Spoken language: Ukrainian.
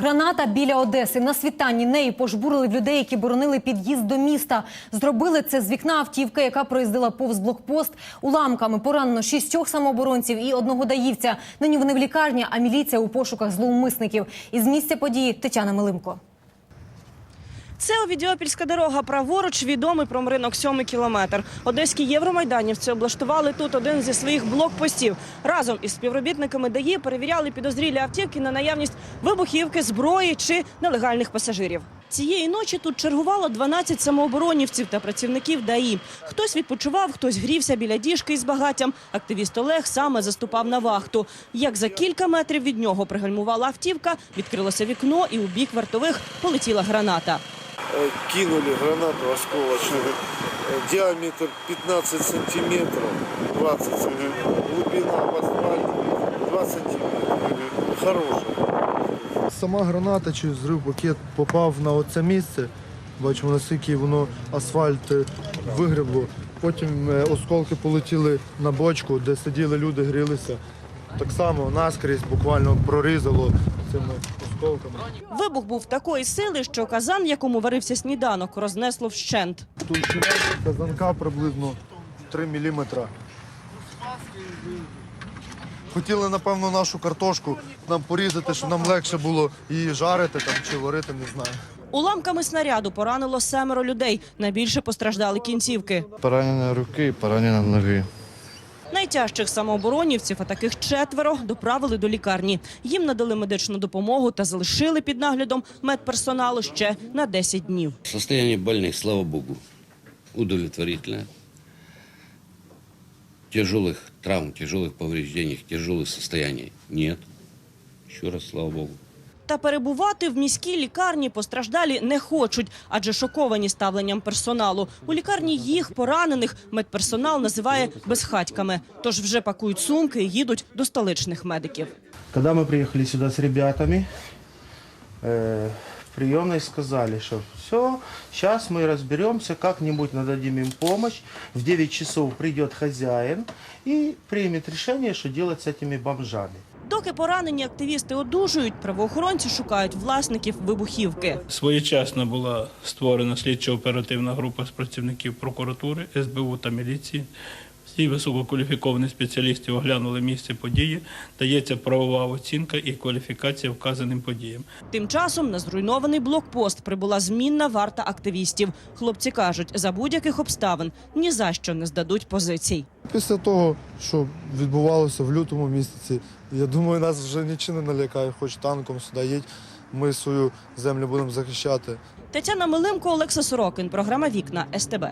Граната біля Одеси. На світанні неї пожбурили в людей, які боронили під'їзд до міста. Зробили це з вікна автівки, яка проїздила повз блокпост. Уламками поранено шістьох самооборонців і одного даївця. Нині вони в лікарні, а міліція у пошуках злоумисників. Із місця події Тетяна Милимко. Це Овідіопільська дорога. Праворуч відомий промринок сьомий кілометр. Одеські євромайданівці облаштували тут один зі своїх блокпостів. Разом із співробітниками ДАІ перевіряли підозрілі автівки на наявність вибухівки, зброї чи нелегальних пасажирів. Цієї ночі тут чергувало 12 самооборонівців та працівників ДАІ. Хтось відпочивав, хтось грівся біля діжки із багаттям. Активіст Олег саме заступав на вахту. Як за кілька метрів від нього пригальмувала автівка, відкрилося вікно і у бік вартових полетіла граната. Э, кинули гранату осколочную. Э, Диаметр 15 сантиметров, 20 сантиметров. Глубина в асфальте 2 сантиметра. Хорошая. Сама граната чи зрив пакет попав на оце місце. Бачимо, наскільки воно асфальт е, вигребло. Потім е, осколки полетіли на бочку, де сиділи люди, грілися. Так само наскрізь буквально прорізало цими осколками. Вибух був такої сили, що казан, в якому варився сніданок, рознесло вщент. Товщина казанка приблизно 3 мм. Хотіли, напевно, нашу картошку нам порізати, щоб нам легше було її жарити там, чи варити, не знаю. Уламками снаряду поранило семеро людей. Найбільше постраждали кінцівки. Поранена руки, поранена ноги. Найтяжчих самооборонівців, а таких четверо, доправили до лікарні. Їм надали медичну допомогу та залишили під наглядом медперсоналу ще на 10 днів. Состояние больных, слава богу, удовлетворительное. Тяжелых травм, тяжелых повреждений, тяжелых состояний нет. Еще раз, слава богу. Та перебувати в міській лікарні постраждалі не хочуть, адже шоковані ставленням персоналу. У лікарні їх поранених медперсонал називає безхатьками. Тож вже пакують сумки і їдуть до столичних медиків. Когда мы приехали сюда с ребятами, э, в приемной сказали, что все, сейчас мы разберемся, как-нибудь нададим им помощь. В 9 часов придет хозяин и примет решение, что делать с этими бомжами. Доки поранені активісти одужують, правоохоронці шукають власників вибухівки. Своєчасно була створена слідчо-оперативна група з працівників прокуратури, СБУ та міліції. Всі висококваліфіковані спеціалісти оглянули місце події, дається правова оцінка і кваліфікація вказаним подіям. Тим часом на зруйнований блокпост прибула змінна варта активістів. Хлопці кажуть, за будь-яких обставин ні за що не здадуть позицій. Після того, що відбувалося в лютому місяці, я думаю, нас вже нічого не налякає, хоч танком сюди їдь. Ми свою землю будемо захищати. Тетяна Милимко, Олекса Сорокин. Програма Вікна СТБ.